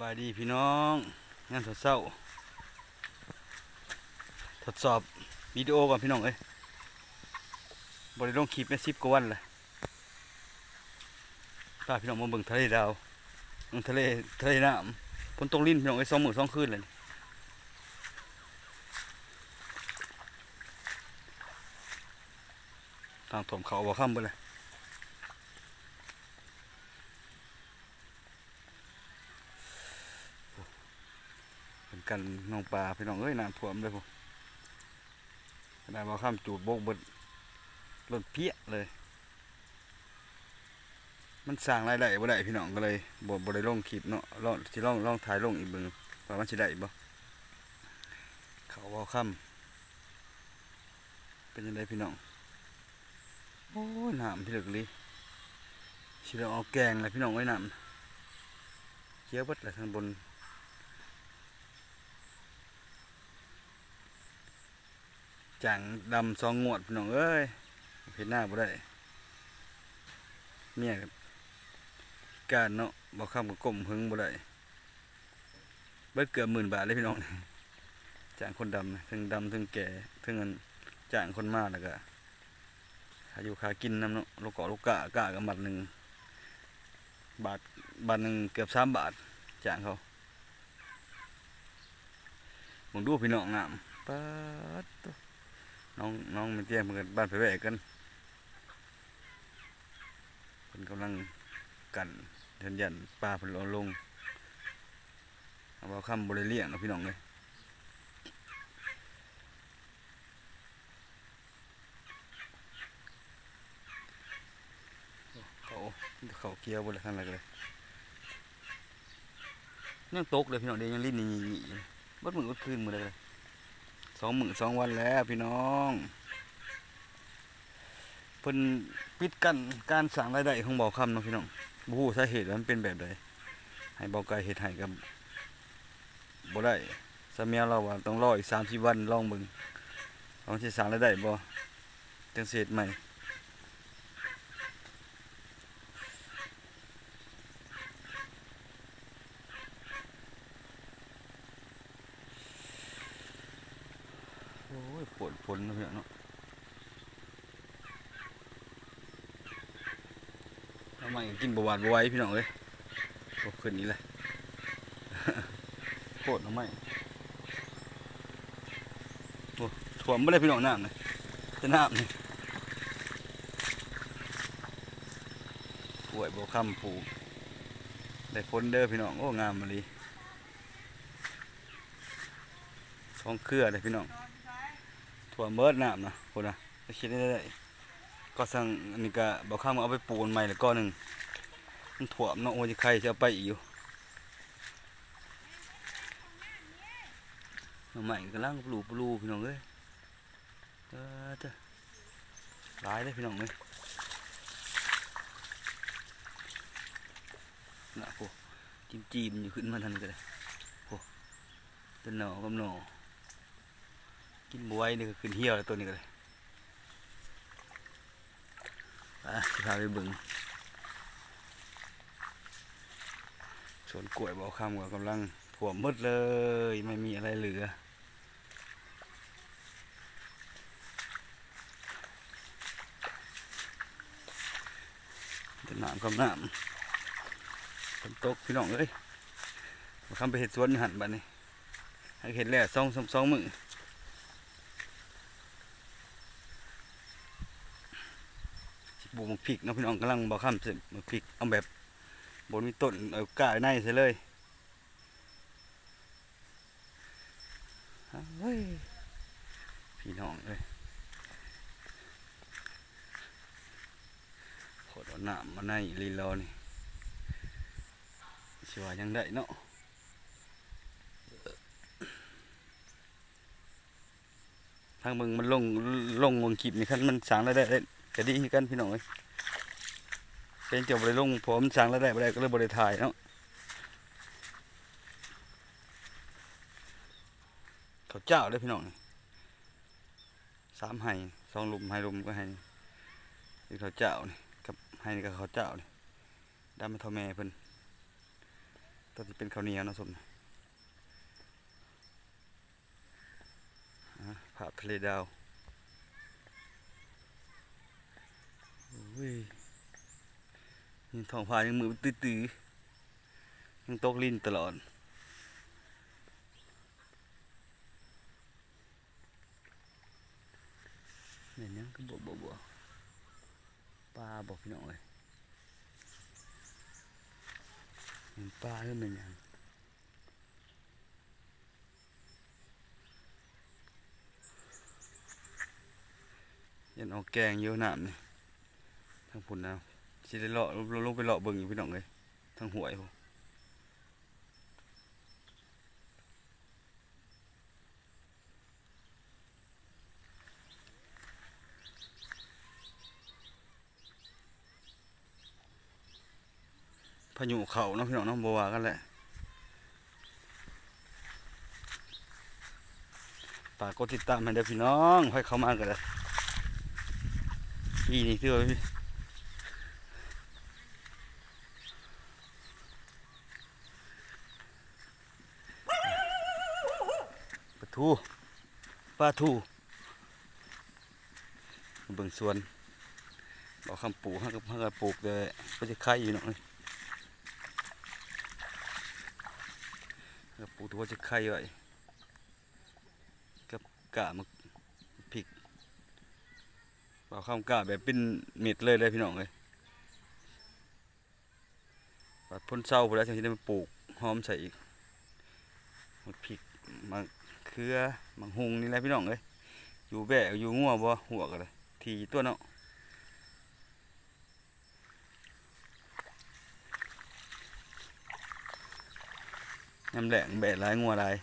บายดีพี่น้องงานสดเศร้าทดสอบวิดีโอก่อนพี่น้องเอ้ยบริลงคลิปในสิบกว่าวันเลยพาพี่น้องมาเบิ่งทะเลดาวเบิ่งทะเลทะเลน้ำฝนตกลิ้นพี่น้องเอ้ยสองมื้อสองคืนเลยทางถมเขาบ่ค่ำไปเลย เป็น กันน้องปลาพี่น้องเอ้ยน้ำท่วมเลยผมขนาดว่าข้ามจูดโบกบดรถเพี้ยเลย มันสร้างรายได้บ่ได้พี่น้องก็เลยบ่บ่ได้ลงคลิปเนาะลองสิลองลองถ่ายลงอีกเบิ่งว่ามันสิได้บ่เขาว่าค่ำเป็นยังไงพี่น้องโอ้น้ำพี่เหลือกลยสิเราเอาแกงเลยพี่น้องไว้น้ำเคี้ยวบิดเลยทางบน จังดำสองงวดพี่น้องเอ้ยเห็นหน้าบ่ได้เมียกับการเนาะบ่ข้ามกับก้มหึงบ่ได้เบิดเกือบหมื่นบาทเลยพี่น้องจ้างคนดำนะทั้งดำทั้งแก่ทั้งเงินจ้างคนมากแล้วก็หาอยู่ากินน้ำเนาะลูกเกาะลูกกะกะกับบัตรหนึ่งบาทบาทหนึ่งเกือบสามบาทจ้างเขาผมดูพี่น้องงามปัดตัว น้องน้องมันเตี้ยเหมือนบ้านไปแวกกันคนกำลังกันเดินยันปลาเพิ่นเอาลงเอาว่าคำบริเลียงเนาะพี่น้องเลยเขาเขาเกี่ยวบนอะไรทั้งนั้นเลยยังตกเลยพี่น้องเดียวยังลิ้นนี่นี่อยู่บัดมือบัดคืนมือเลย สองหมื่นสองวันแล้วพี่น้องเพิ่นปิดกั้นการสั่งรายได้ของบ่อคำเนาะพี่น้องบ่ฮู้สาเหตุมันเป็นแบบใดให้บ่อไก่เฮ็ดให้กับบ่ได้สามียเราว่าต้องรออีก30วันลองเบิ่งลองสิสั่งรายได้บ่จังสิเฮ็ดใหม่โอ้ยปวดฝนเนาะพี่น้องเนาะ ทำไมกินบ่หวานบ่ไหวพี่น้องเอ้ยบ่ขึ้นนี่แหละโคตรทำไมโอ้ถ่วมบ่ได้พี่น้องน้ำเลยจะน้ำนี่ป่วยบ่ค้ำปลูกได้ผลเด้อพี่น้อง โอ้ งามมาลีสองเครือเลยพี่น้องถั่วเมิดน้ำนะคนนะจะคิดได้ได้ ก็สั่งอันนี้ก็บอกข้ามเอาไปปูนใหม่แล้วก็หนึ่งมันถั่วมเนาะโอ้ยใครจะเอาไปอีกอยู่หน่อใหม่กำลังปลูกปลูกพี่น้องเอ้ยเออจ้าหลายเลยพี่น้องเอ้ยน่ะโหจิ้มจีมอยู่ขึ้นมาทันกันเลยโหต้นหน่อกับหน่อกินบวยนี่ก็ขึ้นเหี่ยวแล้วตัวนี้ก็เลยอะสิ พาไปบิ่งสวนกล้วยบ่อข้ามก็กำลังถ่วมหมดเลย ไม่มีอะไรเหลือ น้ำกับน้ำฝนตกพี่น้องเอ้ยบ่ข้ามไปเห็ดสวนหันบัดนี้ให้เห็ดแล้วสองสองสองมือ สิปลูกมักพริกนะพี่น้องกำลังบอกคำสิมักพริกเอาแบบบนมีต้นเอาก้าในใส่เลยเฮ้ยพี่น้องเลยโคตรเอาน้ำมาในลีลอนี่สิว่ายังได้เนาะทางมึงมันลงลงวงคลิปนี่คันมันสางได้ได้ ก็ดีกันพี่น้องเอ้ยเป็นเจ้าบริลงผมสั่งแล้วได้บ่ได้ก็เลยบริถ่ายเนาะเขาเจ้าเลยพี่น้องสามไห้สองลุมไห้ลุมก็ไห้นี่เขาเจ้านี่กับไห้นี่ก็เขาเจ้านี่ดำมาท่าแม่เพิ่นตัวที่เป็นข้าวเหนียวนะสมนะอะภาพทะเลดาวโอ้ ยยังท้องฟ้ายังมือตื้อๆยังตกลิ้นตลอดเนี่ยยังก็บ่บ่บ่ปลาบอกพี่น้องเลยเห็นปลาหรือมันหยังยันเอาแกงเยอะหน้ำนี่ ทางพุ่นนะสิได้เลาะลงไปเลาะเบิ่งอยู่พี่น้องเลยทางหวยพุ่นพายุเขาเนาะพี่น้องเนาะบ่ว่ากันแหละฝากกดติดตามให้เด้อพี่น้องให้เข้ามากันเลยปีนี้คือว่าพี่ปลา ทูปลาทูเบิ่งสวนบอกคำปลูกให้กับให้กับปลูกเลยก็จะไข่อยู่เนาะกับปูตัวจะไข่ไว้กับกะมักพริกเอาข้ามกะแบบเป็นเม็ดเลยเลยพี่น้องเลยปัดพ่นเศร้าไปแล้วฉันจะได้มาปลูกหอมใส่อีกมักพริกมัก เขือมักหุงนี่แหละพี่น้องเลยอยู่แบะอยู่งัวบ่หัวกันเลยทีตัวเนาะยำแหลงแบะหลายงัวหลาย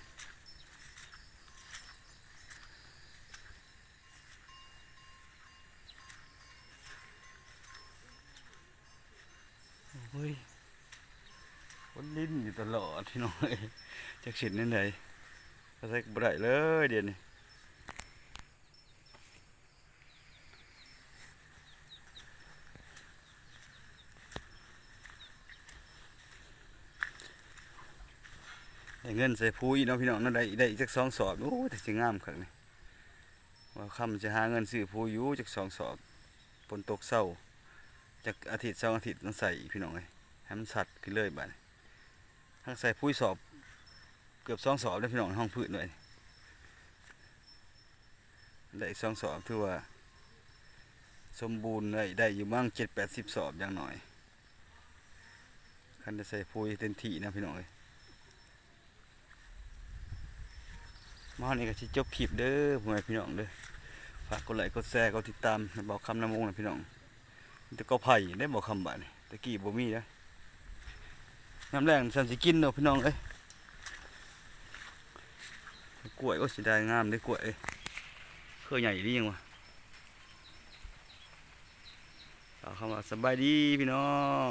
โอ้ยคนลิ้นอยู่ตลอดพี่น้องเอ้ยจักสินนั่นเลย ใส่บ่ได้เลยเดี๋ยวนี้ได้เงินใส่ผู้อีกเนาะพี่น้องนั่นได้ได้อีกจักสองสอบโอ้แต่สิงามคักนี่ว่าคำจะหาเงินซื้อผู้อยู่จักสองสอบฝนตกเศร้าจากอาทิตย์สองอาทิตย์ต้องใส่พี่น้องเลยให้มันสัดขึ้นเลยบัดนี้ทั้งใส่ผู้สอบ เกือบสองสอบเลยพี่น้องห้องพืชหน่อยได้อีกสองสอบถือว่า สมบูรณ์ได้ได้อยู่มั่งเจ็ดแปดสิบสอบอย่างหน่อยคันจะใส่ปุ๋ยเต็มที่นะพี่น้องเลยมานนี้ก็สิจบคลิปเด้อพ่อแม่พี่น้องเด้อฝากกดไลค์กดแชร์กดติดตามบอกคำน้ำมงนะพี่น้องแต่ก็ไผ่ได้บอกคำบ้านตะกี้บ่มีนะน้ำแรงสันสิกินเนาะพี่น้องเอ้ย กล้วยก็สีได้งามได้กล้วยเครือใหญ่ดียังวะเข้ามาสบายดีพี่น้อง